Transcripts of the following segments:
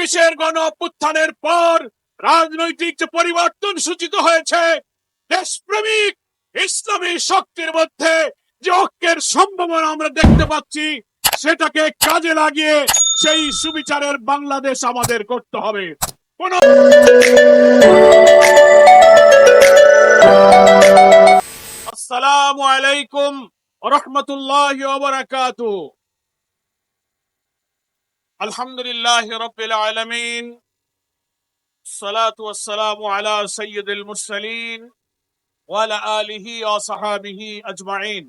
চব্বিশের গণ অভ্যুত্থানের পর রাজনৈতিক যে পরিবর্তন সূচিত হয়েছে, দেশপ্রেমিক ইসলামী শক্তির মধ্যে যে ঐক্যের সম্ভাবনা আমরা দেখতে পাচ্ছি, সেটাকে কাজে লাগিয়ে সেই সুবিচারের বাংলাদেশ আমাদের করতে হবে। কোন আসসালামু আলাইকুম রহমতুল্লাহ বারাকাতু আলহামদুলিল্লাহ রবিল আলমিন الصلاة والسلام على سيد المرسلين وعلى آله وصحابه أجمعين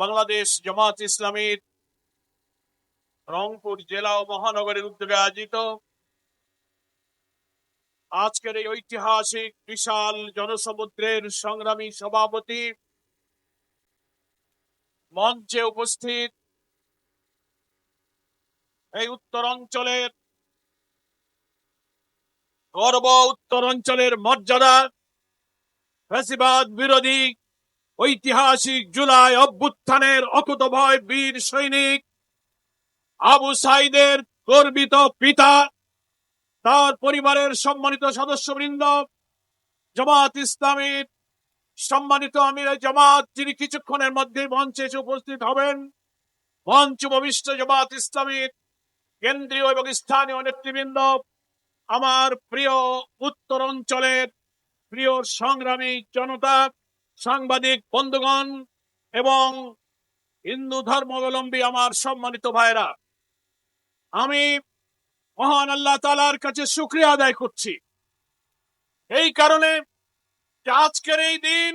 বাংলাদেশ জামাত ইসলামীর রংপুর জেলা ও মহানগরের উদ্যোগে আয়োজিত আজকের এই ঐতিহাসিক বিশাল জনসমুদ্রের সংগ্রামী সভাপতি মঞ্চে উপস্থিত এই উত্তরাঞ্চলের গর্ব উত্তরাঞ্চলের মর্যাদা ফ্যাসিবাদ বিরোধী ঐতিহাসিক জুলাই অভ্যুত্থানের অকুতভয় বীর সৈনিক আবু সাইদের গর্বিত পিতা, তার পরিবারের সম্মানিত সদস্যবৃন্দ, জামাত ইসলামীর সম্মানিত আমির জামাত যিনি কিছুক্ষণের মধ্যে মঞ্চে এসে উপস্থিত হবেন। মঞ্চ ভবিষ্য জামাত ইসলামীর কেন্দ্রীয় এবং স্থানীয় নেতৃবৃন্দ, আমার প্রিয় উত্তর অঞ্চলের প্রিয় সংগ্রামী জনতা, সাংবাদিক, বন্ধুগণ এবং হিন্দু ধর্মাবলম্বী আমার সম্মানিত ভাইরা আমি মহান আল্লাহ তালার কাছে শুক্রিয়া আদায় করছি। এই কারণে আজকের এই দিন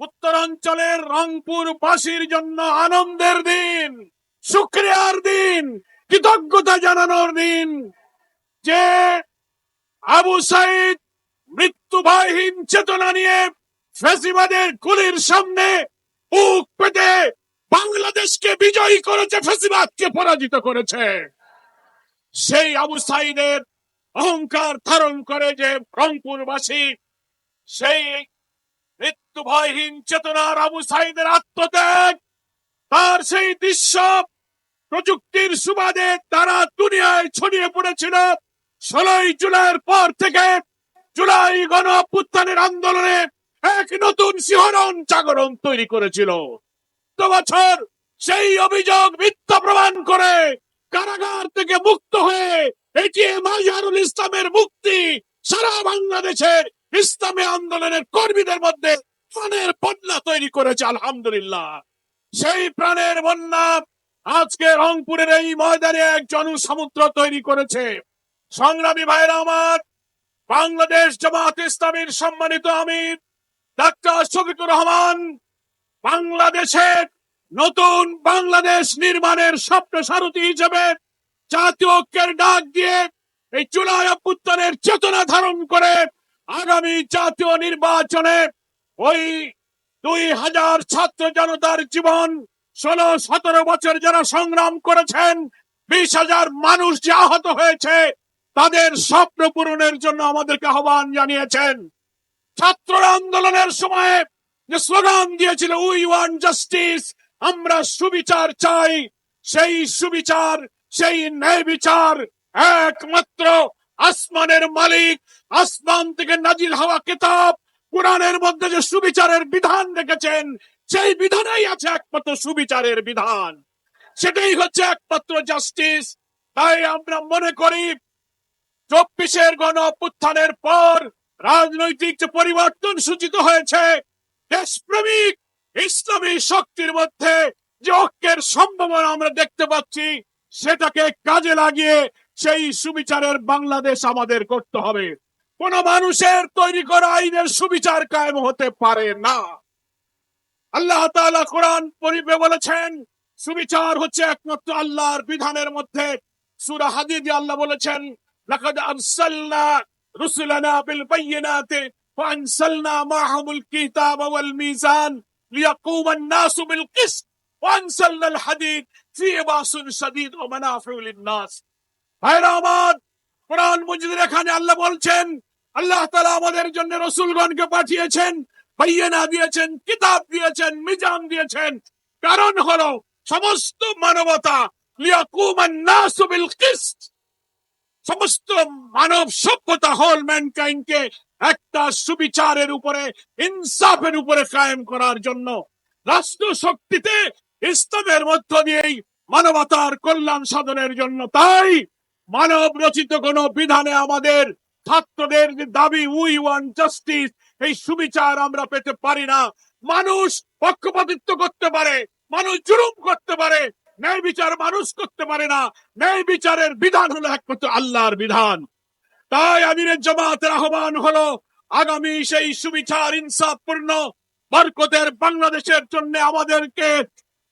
উত্তরাঞ্চলের রংপুর বাসীর জন্য আনন্দের দিন, শুক্রিয়ার দিন কৃতজ্ঞতা জানানোর দিন যে আবু সাইদ মৃত্যুভয়হীন চেতনা নিয়ে ফেসিবাদের গুলির সামনে বুক পেতে বাংলাদেশকে বিজয়ী করেছে, ফেসিবাদকে পরাজিত করেছে। সেই আবু সাইদের অহংকার ধারণ করে যে রংপুরবাসী সেই মৃত্যু ভয়হীন চেতনার আবু সাইদের আত্মত্যাগ, তার সেই দৃশ্য প্রযুক্তির সুবাদে তারা দুনিয়ায় ছড়িয়ে পড়েছিল। ষোলোই জুলাইয়ের পর থেকে জুলাই গণ আন্দোলনে এক নতুন শিহরণ জাগরণ তৈরি করেছিল। বছর সেই অভিযোগ মিথ্যা প্রমাণ করে কারাগার থেকে মুক্ত হয়ে এটি মাজারুল ইসলামের মুক্তি সারা বাংলাদেশের ইসলামী আন্দোলনের কর্মীদের মধ্যে প্রাণের বন্যা তৈরি করেছে, আলহামদুলিল্লাহ। সেই প্রাণের বন্যা আজকে রংপুরের এই ময়দানে এক জনসমুদ্র তৈরি করেছে। সংগ্রামী ভাইরা আমার, বাংলাদেশ জামাত ইসলামীর সম্মানিত আমির, ডাক্তার শফিকুর রহমান, বাংলাদেশের নতুন বাংলাদেশ নির্মাণের স্বপ্ন সারথী হিসেবে জাতীয় ঐক্যের ডাক দিয়ে এই জুলাই অভ্যুত্থানের চেতনা ধারণ করে আগামী জাতীয় নির্বাচনে ওই দুই হাজার ছাত্র জনতার জীবন ষোলো, সতেরো বছর যারা সংগ্রাম করেছেন, বিশ হাজার মানুষ যে আহত হয়েছে, তাদের স্বপ্ন পূরণের জন্য আমাদেরকে আহ্বান জানিয়েছেন। ছাত্র আন্দোলনের সময় যে স্লোগান দিয়েছিল উই ওয়ান জাস্টিস আমরা সুবিচার চাই। সেই সুবিচার, সেই ন্যায় বিচার একমাত্র আসমানের মালিক, আসমান থেকে নাজিল হওয়া কিতাব, কোরআনের মধ্যে যে সুবিচারের বিধান রেখেছেন সেই বিধানেই আছে একমাত্র সুবিচারের বিধান, সেটাই হচ্ছে একমাত্র জাস্টিস তাই আমরা মনে করি, চব্বিশের গণ পর রাজনৈতিক যে পরিবর্তন সূচিত হয়েছে, দেশপ্রেমিক ইসলামী শক্তির মধ্যে যে ঐক্যের সম্ভাবনা আমরা দেখতে পাচ্ছি, সেটাকে কাজে লাগিয়ে সেই সুবিচারের বাংলাদেশ আমাদের করতে হবে। কোন মানুষের তৈরি করা আইনের সুবিচার কায়েম হতে পারে না। আল্লাহ তাআলা কোরআন পরিবে বলেছেন সুবিচার হচ্ছে একমাত্র আল্লাহর বিধানের মধ্যে সূরা হাদিদে আল্লাহ বলেছেন লাকাদ আরসালনা রুসুলানা বিল বাইয়িনাতি وأنزلنا معهم الكتاب والميزان ليقوم الناس بالقسط وأنزلنا الحديد فيه بأس شديد ومنافع للناس ভাইরা আমার কোরআন মজিদের এখানে আল্লাহ বলছেন আল্লাহ তাআলা আমাদের জন্য রসুলগণকে পাঠিয়েছেন বাইয়েনা দিয়েছেন কিতাব দিয়েছেন মিজান দিয়েছেন কারণ হলো সমস্ত মানবতা সমস্ত মানব সভ্যতা হল ম্যানকাইন্ডকে একটা সুবিচারের উপরে, ইনসাফের উপরে কায়েম করার জন্য। রাষ্ট্র শক্তিতে ইসলামের মধ্য দিয়েই মানবতার কল্যাণ সাধনের জন্য। তাই মানব রচিত কোন বিধানে আমাদের ছাত্রদের দাবি উই ওয়ান জাস্টিস এই সুবিচার আমরা পেতে পারি না। মানুষ পক্ষপাতিত্ব করতে পারে, মানুষ জুলুম করতে পারে, ন্যায় বিচার মানুষ করতে পারে না। ন্যায় বিচারের বিধান হলো একমাত্র আল্লাহর বিধান। তাই আমিরের জামাতের আহ্বান হলো, আগামী সেই সুবিচার ইনসাফপূর্ণ বরকতের বাংলাদেশের জন্য আমাদেরকে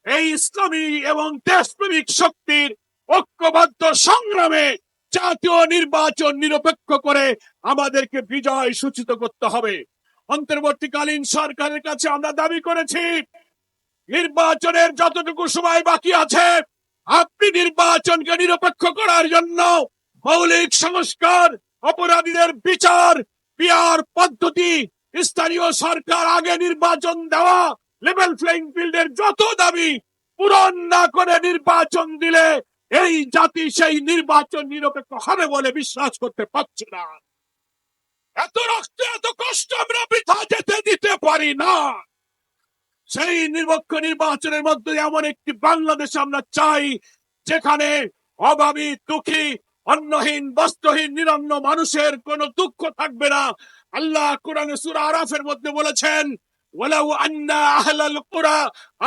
এই ইসলামী এবং দেশপ্রেমিক শক্তির ঐক্যবদ্ধ সংগ্রামে জাতীয় নির্বাচন নিরপেক্ষ করে আমাদেরকে বিজয় সূচিত করতে হবে। অন্তর্বর্তীকালীন সরকারের কাছে আমরা দাবি করেছি, নির্বাচনের যতটুকু সময় বাকি আছে, আপনি নির্বাচনকে নিরপেক্ষ করার জন্য মৌলিক সংস্কার, অপরাধীদের বিচার পিয়ার পদ্ধতি, স্থানীয় সরকার আগে নির্বাচন দেওয়া লেভেল প্লেইং ফিল্ডের যত দাবি পূরণ না করে নির্বাচন দিলে এই জাতি সেই নির্বাচন নিরপেক্ষ হবে বলে বিশ্বাস করতে পারছে না। এত রক্ত, এত কষ্ট আমরা বৃথা যেতে দিতে পারি না। সেই নিরপেক্ষ নির্বাচনের মধ্যে এমন একটি বাংলাদেশ আমরা চাই, যেখানে অভাবী, দুঃখী, অন্নহীন, বস্ত্রহীন, নিরন্ন মানুষের কোনো দুঃখ থাকবে না। আল্লাহ কোরআনে সূরা আরাফের মধ্যে বলেছেন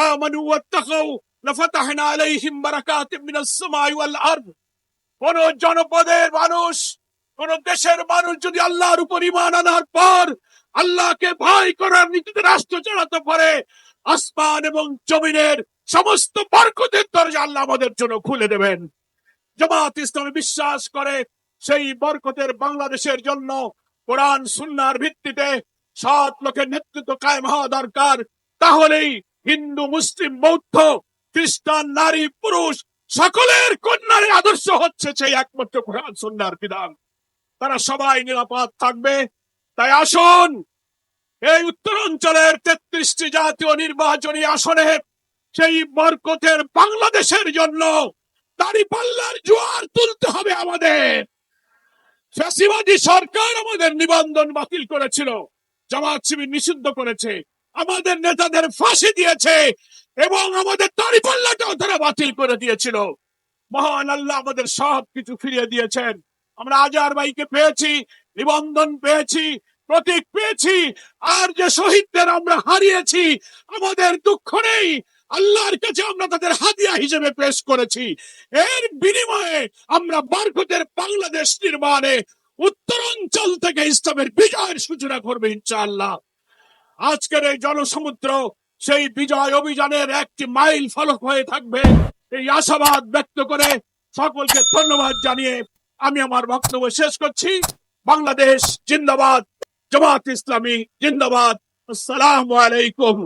আমানু ওয়াত্তাকাউ লাফাতাহনা আলাইহিম বারাকাতিম মিনাস সামাই ওয়াল আরদ। কোন জনপদের মানুষ কোন দেশের মানুষ যদি আল্লাহর উপর ইমান আনার পর আল্লাহকে ভয় করার নীতিতে রাষ্ট্র চালাতে পারে, আসমান এবং জমিনের সমস্ত বরকতের দরজা আল্লাহ আমাদের জন্য খুলে দেবেন। জামাত ইসলামে বিশ্বাস করে সেই বরকতের বাংলাদেশের জন্য কোরআন সুন্নার ভিত্তিতে সৎ লোকের নেতৃত্ব কায়েম হওয়া দরকার। তাহলেই হিন্দু, মুসলিম, বৌদ্ধ, খ্রিস্টান, নারী, পুরুষ সকলের কন্যার আদর্শ হচ্ছে সেই একমাত্র কোরআন সুন্নার বিধান। তারা সবাই নিরাপদ থাকবে। তাই আসুন। এই উত্তরাঞ্চলের তেত্রিশটি জাতীয় নির্বাচনী আসনে সেই বরকতের বাংলাদেশের জন্য দাড়ি পাল্লার জোয়ার তুলতে হবে আমাদের। ফ্যাসিবাদী সরকার আমাদের নিবন্ধন বাতিল করেছিল, জামাত শিবির নিষিদ্ধ করেছে, আমাদের নেতাদের ফাঁসি দিয়েছে এবং আমাদের দাড়ি পাল্লাটাও তারা বাতিল করে দিয়েছিল। মহান আল্লাহ আমাদের সব কিছু ফিরিয়ে দিয়েছেন। আমরা আজার ভাইকে পেয়েছি, নিবন্ধন পেয়েছি, প্রতীক পেয়েছি, আর যে শহীদদের আমরা হারিয়েছি, আমাদের দুঃখ নেই। আল্লাহর কাছে আমরা তাদের হাদিয়া হিসেবে পেশ করেছি। এর বিনিময়ে আমরা বারকতের বাংলাদেশ নির্মাণে উত্তরাঞ্চল থেকে ইসলামের বিজয়ের সূচনা করবে ইনশাআল্লাহ। আজকের এই জনসমুদ্র সেই বিজয় অভিযানের একটি মাইল ফলক হয়ে থাকবে। এই আশাবাদ ব্যক্ত করে সকলকে ধন্যবাদ জানিয়ে আমি আমার বক্তব্য শেষ করছি। বাংলাদেশ জিন্দাবাদ জামাত ইসলামী জিন্দাবাদ। আসসালামু আলাইকুম।